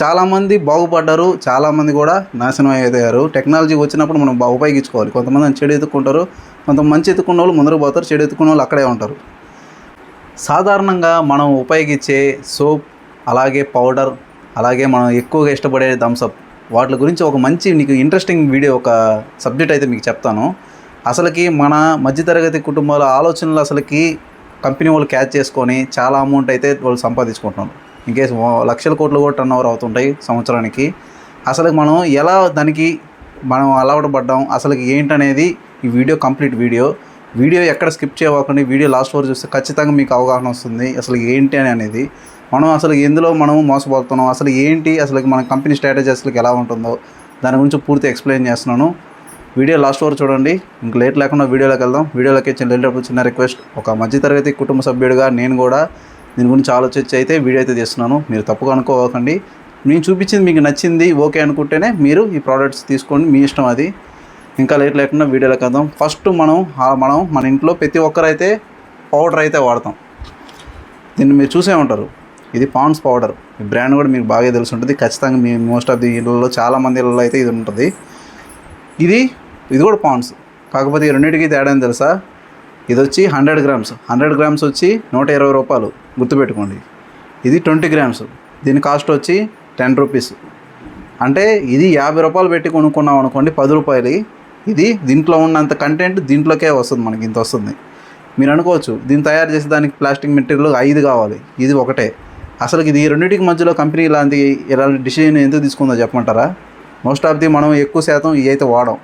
చాలామంది బాగుపడ్డారు చాలామంది కూడా నాశనం అయ్యారు. టెక్నాలజీ వచ్చినప్పుడు మనం బాగా ఉపయోగించుకోవాలి. కొంతమంది చెడు ఎత్తుకుంటారు కొంతమంది మంచి ఎత్తుకున్న వాళ్ళు ముందరకు పోతారు చెడు ఎత్తుకున్న వాళ్ళు అక్కడే ఉంటారు. సాధారణంగా మనం ఉపయోగించే సోప్ అలాగే పౌడర్ అలాగే మనం ఎక్కువగా ఇష్టపడే థమ్సప్ వాటి గురించి ఒక మంచి నీకు ఇంట్రెస్టింగ్ వీడియో ఒక సబ్జెక్ట్ అయితే మీకు చెప్తాను. అసలుకి మన మధ్యతరగతి కుటుంబాల ఆలోచనలు అసలుకి కంపెనీ వాళ్ళు క్యాచ్ చేసుకొని చాలా అమౌంట్ అయితే వాళ్ళు సంపాదించుకుంటున్నారు. ఇంకేస్ లక్షల కోట్లు కూడా టర్న్ ఓవర్ అవుతుంటాయి సంవత్సరానికి. అసలు మనం ఎలా దానికి మనం అలవాటు పడ్డాం అసలుకి ఏంటనేది ఈ వీడియో కంప్లీట్ వీడియో వీడియో ఎక్కడ స్కిప్ చేయకుండా వీడియో లాస్ట్ వరకు చూస్తే ఖచ్చితంగా మీకు అవగాహన వస్తుంది అసలు ఏంటి అని అనేది. మనం అసలు ఎందులో మనం మోసపోతున్నాం అసలు ఏంటి అసలు మన కంపెనీ స్ట్రాటజీ అసలు ఎలా ఉంటుందో దాని గురించి పూర్తి ఎక్స్ప్లెయిన్ చేస్తున్నాను. వీడియో లాస్ట్ వరకు చూడండి ఇంక లేట్ లేకుండా వీడియోలోకి వెళ్దాం. వీడియోలోకి వచ్చిన వెళ్ళేటప్పుడు చిన్న రిక్వెస్ట్ ఒక మధ్యతరగతి కుటుంబ సభ్యుడిగా నేను కూడా దీని గురించి ఆలోచించి అయితే వీడియో అయితే తీస్తున్నాను. మీరు తప్పుగా అనుకోకండి. నేను చూపించింది మీకు నచ్చింది ఓకే అనుకుంటేనే మీరు ఈ ప్రోడక్ట్స్ తీసుకోండి. మీ ఇష్టం అది. ఇంకా లేట్ లేకుండా వీడియోలోకి వద్దాం ఫస్ట్ మనం మనం మన ఇంట్లో ప్రతి ఒక్కరైతే పౌడర్ అయితే వాడతాం. దీన్ని మీరు చూసే ఉంటారు. ఇది పాండ్స్ పౌడర్ ఈ బ్రాండ్ కూడా మీకు బాగా తెలిసి ఉంటుంది. ఖచ్చితంగా మీ మోస్ట్ ఆఫ్ ది ఇళ్ళలో చాలా మంది ఇళ్ళలో అయితే ఇది ఉంటుంది. ఇది ఇది కూడా పాండ్స్ కాకపోతే ఈ రెండింటికి తేడా తెలుసా? ఇది వచ్చి హండ్రెడ్ గ్రామ్స్ హండ్రెడ్ గ్రామ్స్ వచ్చి నూట ఇరవై రూపాయలు. గుర్తుపెట్టుకోండి. ఇది ట్వంటీ గ్రామ్స్. దీని కాస్ట్ వచ్చి టెన్ రూపీస్. అంటే ఇది యాభై రూపాయలు పెట్టి కొనుక్కున్నాం అనుకోండి పది రూపాయలు. ఇది దీంట్లో ఉన్నంత కంటెంట్ దీంట్లోకే వస్తుంది మనకి ఇంత వస్తుంది. మీరు అనుకోవచ్చు దీన్ని తయారు చేసే దానికి ప్లాస్టిక్ మెటీరియల్ ఐదు కావాలి. ఇది ఒకటే. అసలు ఇది ఈ రెండింటికి మధ్యలో కంపెనీ ఇలాంటి ఇలాంటి డిసిజన్ ఎందుకు తీసుకుందో చెప్పమంటారా? మోస్ట్ ఆఫ్ ది మనం ఎక్కువ శాతం ఇవి అయితే వాడం.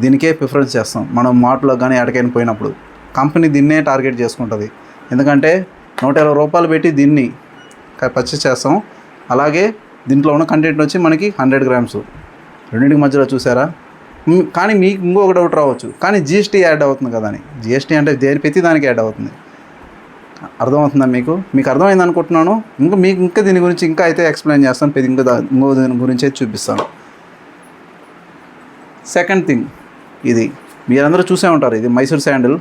దీనికే ప్రిఫరెన్స్ చేస్తాం. మనం మాటలో కానీ ఎడకైనా పోయినప్పుడు. కంపెనీ దీన్నే టార్గెట్ చేసుకుంటుంది. ఎందుకంటే నూట ఇరవై రూపాయలు పెట్టి దీన్ని పర్చేస్ చేస్తాం. అలాగే దీంట్లో ఉన్న కంటెంట్ వచ్చి మనకి హండ్రెడ్ గ్రామ్స్. రెండింటికి మధ్యలో చూసారా? కానీ మీకు ఇంకొక డౌట్ రావచ్చు. కానీ జిఎస్టీ యాడ్ అవుతుంది కదా అని. జిఎస్టీ అంటే దేని ప్రతి దానికి యాడ్ అవుతుంది. అర్థమవుతుందా మీకు? మీకు అర్థమైంది అనుకుంటున్నాను. ఇంకా మీకు ఇంకా దీని గురించి ఇంకా అయితే ఎక్స్ప్లెయిన్ చేస్తాను. ప్రతి ఇంకా ఇంకో దీని గురించి అయితే చూపిస్తాను. సెకండ్ థింగ్ ఇది మీరందరూ చూసే ఉంటారు. ఇది మైసూర్ శాండిల్.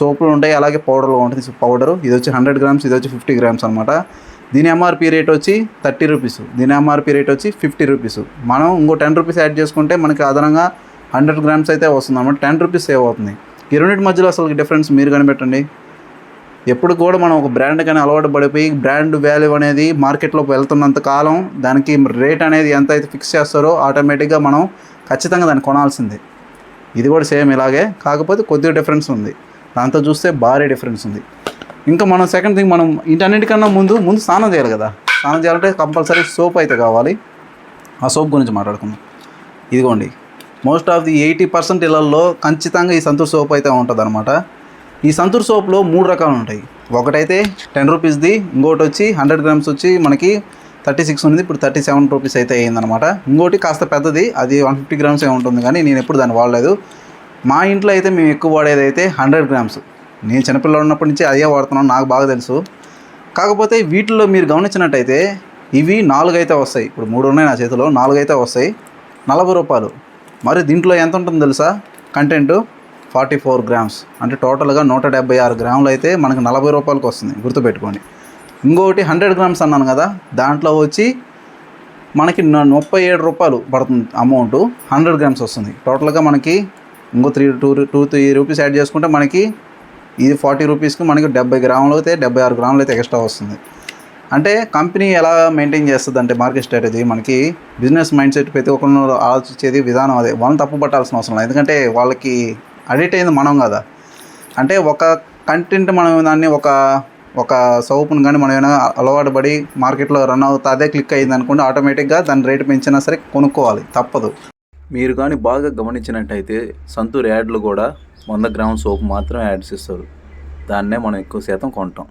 సోపులు ఉంటాయి అలాగే పౌడర్లో ఉంటుంది. పౌడర్ ఇది వచ్చి హండ్రెడ్ గ్రామ్స్ ఇది వచ్చి ఫిఫ్టీ గ్రామ్స్ అనమాట దీని ఎంఆర్పి రేట్ వచ్చి థర్టీ రూపీస్. దీని ఎంఆర్పి రేట్ వచ్చి ఫిఫ్టీ రూపీస్. మనం ఇంకో టెన్ రూపీస్ యాడ్ చేసుకుంటే మనకి అదనంగా హండ్రెడ్ గ్రామ్స్ అయితే వస్తుంది అనమాట టెన్ రూపీస్ సేవ్ అవుతుంది. ఈ రెండింటి మధ్యలో అసలు డిఫరెన్స్ మీరు కనిపెట్టండి. ఎప్పుడు కూడా మనం ఒక బ్రాండ్ కానీ అలవాటు పడిపోయి బ్రాండ్ వాల్యూ అనేది మార్కెట్లోకి వెళ్తున్నంత కాలం దానికి రేట్ అనేది ఎంత అయితే ఫిక్స్ చేస్తారో ఆటోమేటిక్గా మనం ఖచ్చితంగా దాన్ని కొనాల్సిందే. ఇది కూడా సేమ్ ఇలాగే. కాకపోతే కొద్దిగా డిఫరెన్స్ ఉంది. దాంతో చూస్తే భారీ డిఫరెన్స్ ఉంది. ఇంకా మనం సెకండ్ థింగ్ మనం ఇంటన్నిటికన్నా ముందు ముందు స్నానం చేయాలి కదా. స్నానం చేయాలంటే కంపల్సరీ సోప్ అయితే కావాలి. ఆ సోప్ గురించి మాట్లాడుకుందాం. ఇదిగోండి. Most of the eighty percent ఇళ్ళల్లో ఖచ్చితంగా ఈ సంతూర్ సోప్ అయితే ఉంటుంది ఈ సంతూర్ సోప్లో మూడు రకాలు ఉంటాయి. ఒకటైతే టెన్ రూపీస్ది ఇంకోటి వచ్చి హండ్రెడ్ గ్రామ్స్ వచ్చి మనకి థర్టీ సిక్స్ ఉంది ఇప్పుడు థర్టీ సెవెన్ రూపీస్ అయితే అయ్యిందనమాట ఇంకోటి కాస్త పెద్దది అది వన్ ఫిఫ్టీ గ్రామ్స్ ఏ ఉంటుంది కానీ నేను ఎప్పుడు దాన్ని వాడలేదు. మా ఇంట్లో అయితే మేము ఎక్కువ వాడేది అయితే హండ్రెడ్ గ్రామ్స్. నేను చిన్నపిల్లలు ఉన్నప్పటి నుంచి అదే వాడుతున్నాను నాకు బాగా తెలుసు. కాకపోతే వీటిలో మీరు గమనించినట్టయితే ఇవి నాలుగు అయితే వస్తాయి. ఇప్పుడు మూడు ఉన్నాయి నా చేతిలో నాలుగు అయితే వస్తాయి. నలభై రూపాయలు. మరి దీంట్లో ఎంత ఉంటుందో తెలుసా? Content forty four grams. అంటే టోటల్గా నూట డెబ్బై ఆరు గ్రాములు అయితే మనకు నలభై రూపాయలకి వస్తుంది. గుర్తుపెట్టుకోండి. ఇంకొకటి హండ్రెడ్ గ్రామ్స్ అన్నాను కదా దాంట్లో వచ్చి మనకి ముప్పై ఏడు రూపాయలు పడుతుంది అమౌంట్. హండ్రెడ్ గ్రామ్స్ వస్తుంది. టోటల్గా మనకి ఇంకో three two two three rupees add చేసుకుంటే మనకి ఇది ఫార్టీ రూపీస్కి మనకి డెబ్బై గ్రాములు అయితే డెబ్బై ఆరు గ్రాములు అయితే ఎక్స్ట్రా వస్తుంది. అంటే కంపెనీ ఎలా మెయింటైన్ చేస్తుంది అంటే మార్కెట్ స్ట్రాటజీ మనకి బిజినెస్ మైండ్ సెట్ ప్రతి ఒక్కరు ఆలోచించేది విధానం అదే. వాళ్ళని తప్పు పట్టాల్సిన అవసరం లేదు. ఎందుకంటే వాళ్ళకి అడిక్ట్ అయింది మనం కదా. అంటే ఒక కంటెంట్ మనం దాన్ని ఒక ఒక సోపును కానీ మనం ఏమైనా అలవాటు పడి మార్కెట్లో రన్ అవుతా అదే క్లిక్ అయింది అనుకుంటే ఆటోమేటిక్గా దాని రేటు పెంచినా సరే కొనుక్కోవాలి. తప్పదు. మీరు కానీ బాగా గమనించినట్టయితే సంతూర్ యాడ్లు కూడా వంద గ్రాముల సోప్ మాత్రమే యాడ్స్ ఇస్తారు. దాన్నే మనం ఎక్కువ శాతం కొంటాం.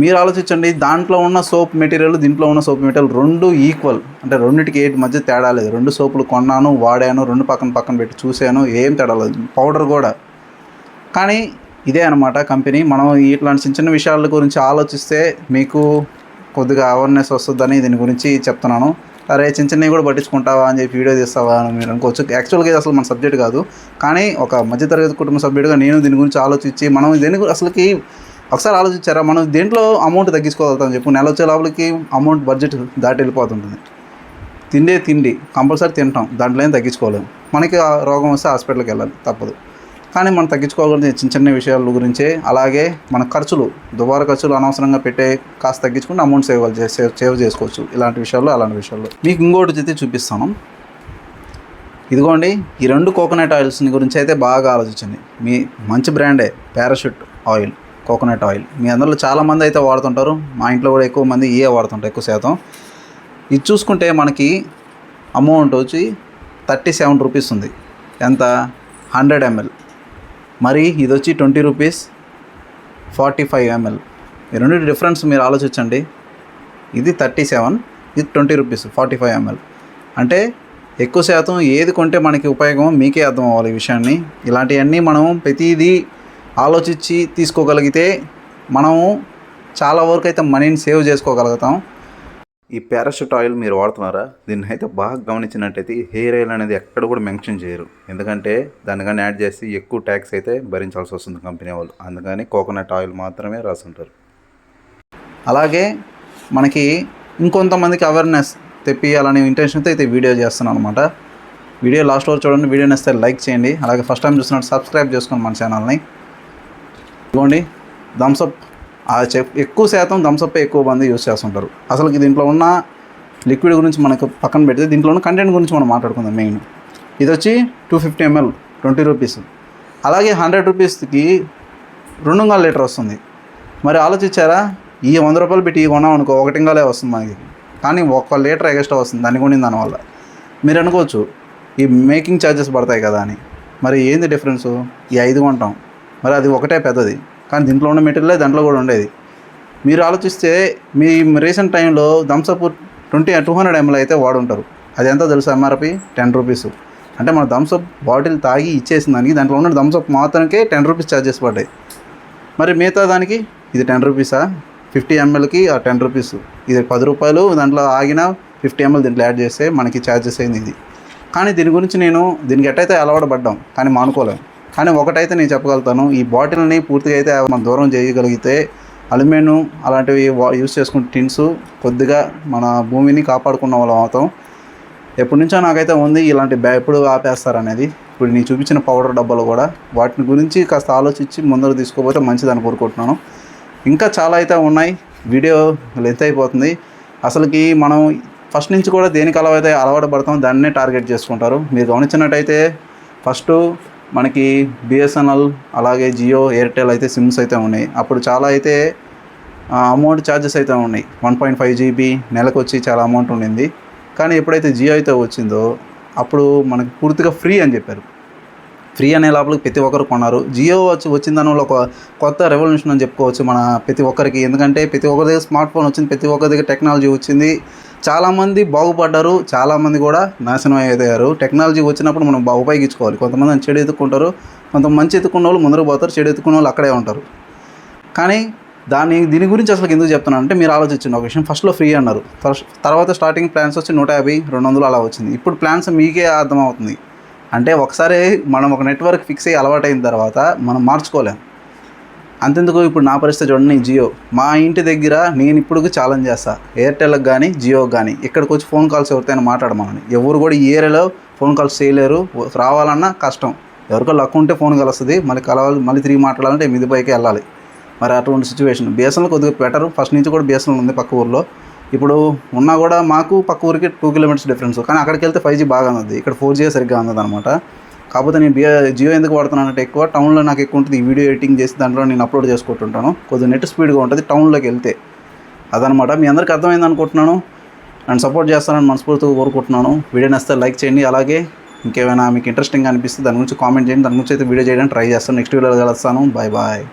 మీరు ఆలోచించండి దాంట్లో ఉన్న సోప్ మెటీరియల్ దీంట్లో ఉన్న సోప్ మెటీరియల్ రెండు ఈక్వల్. అంటే రెండింటికి ఏంటి మధ్య తేడా లేదు. రెండు సోపులు కొన్నాను వాడాను రెండు పక్కన పక్కన పెట్టి చూశాను ఏం తేడా లేదు. పౌడర్ కూడా. కానీ ఇదే అనమాట కంపెనీ. మనం ఇట్లాంటి చిన్న చిన్న విషయాల గురించి ఆలోచిస్తే మీకు కొద్దిగా అవేర్నెస్ వస్తుందని దీని గురించి చెప్తున్నాను. అరే చిన్న చిన్నవి కూడా పట్టించుకుంటావా అని చెప్పి వీడియో తీస్తావా అని మీరు అనుకోవచ్చు. యాక్చువల్గా ఇది అసలు మన సబ్జెక్ట్ కాదు. కానీ ఒక మధ్యతరగతి కుటుంబ సభ్యుడిగా నేను దీని గురించి ఆలోచించి మనం దీని అసలుకి ఒకసారి ఆలోచించారా? మనం దేంట్లో అమౌంట్ తగ్గించుకోగలుగుతాం చెప్పు నెల వచ్చే లోపలికి అమౌంట్ బడ్జెట్ దాటి వెళ్ళిపోతుంటుంది. తిండే తిండి కంపల్సరీ తింటాం. దాంట్లో ఏం తగ్గించుకోలేము మనకి ఆ రోగం వస్తే హాస్పిటల్కి వెళ్ళాలి. తప్పదు. కానీ మనం తగ్గించుకోగలిగిన చిన్న చిన్న విషయాల గురించే అలాగే మన ఖర్చులు దుబారా ఖర్చులు అనవసరంగా పెట్టే కాస్త తగ్గించుకుంటే అమౌంట్ సేవ్ సేవ్ సేవ్ చేసుకోవచ్చు. ఇలాంటి విషయాల్లో అలాంటి విషయాల్లో. మీకు ఇంకోటి అయితే చూపిస్తాను. ఇదిగోండి ఈ రెండు కోకోనట్ ఆయిల్స్ని గురించి అయితే బాగా ఆలోచించండి. మీ మంచి బ్రాండే పారాషూట్ ఆయిల్ కోకోనట్ ఆయిల్. మీ అందరిలో చాలామంది అయితే వాడుతుంటారు. మా ఇంట్లో కూడా ఎక్కువ మంది ఇయే వాడుతుంటారు ఎక్కువ శాతం. ఇది చూసుకుంటే మనకి అమౌంట్ వచ్చి థర్టీ సెవెన్ రూపీస్ ఉంది. ఎంత? Hundred ML. మరి ఇది వచ్చి twenty rupees forty five ML. ఈ రెండు డిఫరెన్స్ మీరు ఆలోచించండి. ఇది థర్టీ సెవెన్ ఇది twenty rupees forty five ML. అంటే ఎక్కువ శాతం ఏది కొంటే మనకి ఉపయోగం మీకే అర్థం అవ్వాలి ఈ విషయాన్ని. ఇలాంటివన్నీ మనం ప్రతిదీ ఆలోచించి తీసుకోగలిగితే మనము చాలా వరకు అయితే మనీని సేవ్ చేసుకోగలుగుతాం. ఈ పారాషూట్ ఆయిల్ మీరు వాడుతున్నారా? దీన్ని అయితే బాగా గమనించినట్టయితే హెయిర్ ఆయిల్ అనేది ఎక్కడ కూడా మెన్షన్ చేయరు. ఎందుకంటే దాన్ని కానీ యాడ్ చేసి ఎక్కువ ట్యాక్స్ అయితే భరించాల్సి వస్తుంది కంపెనీ వాళ్ళు. అందుకని కోకోనట్ ఆయిల్ మాత్రమే రాసుంటారు. అలాగే మనకి ఇంకొంతమందికి అవేర్నెస్ తెప్పియాలనే ఇంటెన్షన్తో అయితే వీడియో చేస్తున్నాను అనమాట వీడియో లాస్ట్ వరకు చూడండి. వీడియో నచ్చితే లైక్ చేయండి. అలాగే ఫస్ట్ టైం చూస్తున్నట్టు సబ్స్క్రైబ్ చేసుకోండి మన ఛానల్ని ఇదిగోండి. థమ్స్అప్ ఎక్కువ శాతం థమ్సప్ ఎక్కువ మంది యూస్ చేస్తుంటారు. అసలు దీంట్లో ఉన్న లిక్విడ్ గురించి మనకు పక్కన పెడితే దీంట్లో ఉన్న కంటెంట్ గురించి మనం మాట్లాడుకుందాం మెయిన్. ఇది వచ్చి two fifty ML twenty rupees. అలాగే హండ్రెడ్ రూపీస్కి రెండుగా లీటర్ వస్తుంది. మరి ఆలోచించారా? ఈ వంద రూపాయలు పెట్టి కొన్నాం అనుకో ఒకటింగాలే వస్తుంది మనకి. కానీ ఒక లీటర్ ఎగస్ట్రా వస్తుంది దాన్ని కొని దానివల్ల మీరు అనుకోవచ్చు ఈ మేకింగ్ ఛార్జెస్ పడతాయి కదా అని. మరి ఏంది డిఫరెన్సు? ఈ ఐదు కొంటాం. మరి అది ఒకటే పెద్దది. కానీ దీంట్లో ఉన్న మెటీరియలే దాంట్లో కూడా ఉండేది. మీరు ఆలోచిస్తే మీ రీసెంట్ టైంలో Thums Up twenty two hundred ML అయితే వాడుంటారు. అది ఎంత తెలుసు ఎంఆర్పి? Ten rupees. అంటే మన థమ్సప్ బాటిల్ తాగి ఇచ్చేసిన దానికి దాంట్లో ఉన్న థమ్సప్ మాత్రమే టెన్ రూపీస్ ఛార్జెస్ పడ్డాయి. మరి మిగతా దానికి ఇది టెన్ రూపీసా? ఫిఫ్టీ ఎంఎల్కి ఆ టెన్ రూపీస్. ఇది పది రూపాయలు దాంట్లో ఆగిన ఫిఫ్టీ ఎంఎల్ దీంట్లో యాడ్ చేస్తే మనకి ఛార్జెస్ అయింది ఇది. కానీ దీని గురించి నేను దీనికి ఎట్టయితే అలవాటు పడ్డాం కానీ మానుకోలేం. కానీ ఒకటైతే నేను చెప్పగలుగుతాను ఈ బాటిల్ని పూర్తిగా అయితే మనం దూరం చేయగలిగితే అల్యూమినియం అలాంటివి యూస్ చేసుకునే టిన్స్ కొద్దిగా మన భూమిని కాపాడుకున్న వాళ్ళం అవుతాం. ఎప్పటి నుంచో నాకైతే ఉంది ఇలాంటి బ్యా ఎప్పుడు ఆపేస్తారనేది. ఇప్పుడు నేను చూపించిన పౌడర్ డబ్బాలు కూడా వాటిని గురించి కాస్త ఆలోచించి ముందర తీసుకోపోతే మంచిదని కోరుకుంటున్నాను. ఇంకా చాలా అయితే ఉన్నాయి. వీడియో లెంత్ అయిపోతుంది. అసలుకి మనం ఫస్ట్ నుంచి కూడా దేనికి అలవైతే అలవాటు పడతాం దాన్నే టార్గెట్ చేసుకుంటారు. మీరు గమనించినట్టయితే ఫస్ట్ మనకి బిఎస్ఎన్ఎల్ అలాగే జియో ఎయిర్టెల్ అయితే సిమ్స్ అయితే ఉన్నాయి. అప్పుడు చాలా అయితే అమౌంట్ ఛార్జెస్ అయితే ఉన్నాయి. వన్ పాయింట్ ఫైవ్ జీబీ నెలకు వచ్చి చాలా అమౌంట్ ఉండింది. కానీ ఎప్పుడైతే జియో అయితే వచ్చిందో అప్పుడు మనకి పూర్తిగా ఫ్రీ అని చెప్పారు. ఫ్రీ అనే లోపలికి ప్రతి ఒక్కరు కొన్నారు. జియో వచ్చి వచ్చిన దానివల్ల ఒక కొత్త రెవల్యూషన్ అని చెప్పుకోవచ్చు మన ప్రతి ఒక్కరికి. ఎందుకంటే ప్రతి ఒక్కరి దగ్గర స్మార్ట్ ఫోన్ వచ్చింది ప్రతి ఒక్కరి దగ్గర టెక్నాలజీ వచ్చింది. చాలామంది బాగుపడ్డారు చాలామంది కూడా నాశనం అయ్యారు. టెక్నాలజీ వచ్చినప్పుడు మనం బాగా ఉపయోగించుకోవాలి. కొంతమంది చెడు ఎత్తుకుంటారు కొంతమంది మంచి ఎత్తుకున్న వాళ్ళు ముందరకు పోతారు చెడు ఎత్తుకున్న వాళ్ళు అక్కడే ఉంటారు. కానీ దాని దీని గురించి అసలు ఎందుకు చెప్తున్నాను అంటే మీరు ఆలోచించండి. ఒక విషయం ఫస్ట్లో ఫ్రీ అన్నారు. ఫస్ట్ తర్వాత స్టార్టింగ్ ప్లాన్స్ వచ్చి నూట యాభై రెండు వందలు అలా వచ్చింది. ఇప్పుడు ప్లాన్స్ మీకే అర్థమవుతుంది. అంటే ఒకసారి మనం ఒక నెట్వర్క్ ఫిక్స్ అయ్యి అలవాటైన తర్వాత మనం మార్చుకోలేం. అంతెందుకు ఇప్పుడు నా పరిస్థితి చూడండి జియో. మా ఇంటి దగ్గర నేను ఇప్పుడు ఛాలెంజ్ చేస్తా. ఎయిర్టెల్కి కానీ జియోకి కానీ ఇక్కడికి వచ్చి ఫోన్ కాల్స్ ఎవరితోనే మాట్లాడమని ఎవరు కూడా ఈ ఏరియాలో ఫోన్ కాల్స్ చేయలేరు. రావాలన్నా కష్టం. ఎవరికో లక్ ఉంటే ఫోన్ కలుస్తుంది. మళ్ళీ కలవాలి మళ్ళీ తిరిగి మాట్లాడాలంటే మిది పైకి వెళ్ళాలి. మరి అటువంటి సిచ్యువేషన్. బిఎస్ఎన్ఎల్ కొద్దిగా బెటర్. ఫస్ట్ నుంచి కూడా బిఎస్ఎన్ఎల్ ఉంది పక్క ఊర్లో. ఇప్పుడు ఉన్నా కూడా మాకు పక్క ఊరికి టూ కిలోమీటర్స్ డిఫరెన్స్ కానీ అక్కడికి వెళ్తే ఫైవ్ జీ బాగా ఉంది ఇక్కడ ఫోర్ జీ సరిగ్గా ఉంది అనమాట కాకపోతే నేను బియో జియో ఎందుకు వాడుతున్నానంటే ఎక్కువ టౌన్లో నాకు ఎక్కువ ఉంటుంది. ఈ వీడియో ఎడిటింగ్ చేసి దాంట్లో నేను అప్లోడ్ చేసుకుంటుంటాను. కొద్దిగా నెట్ స్పీడ్గా ఉంటుంది టౌన్లోకి వెళ్తే. అదనమాట మీ అందరికీ అర్థమైంది అనుకుంటున్నాను. అండ్ సపోర్ట్ చేస్తానని మనస్ఫూర్తిగా కోరుకుంటున్నాను. వీడియో నచ్చితే లైక్ చేయండి. అలాగే ఇంకేమైనా మీకు ఇంట్రెస్టింగ్ అనిపిస్తే దాని గురించి కామెంట్ చేయండి. దాని గురించి అయితే వీడియో చేయడానికి ట్రై చేస్తాను. నెక్స్ట్ వీడియోలో కలుస్తాను. Bye bye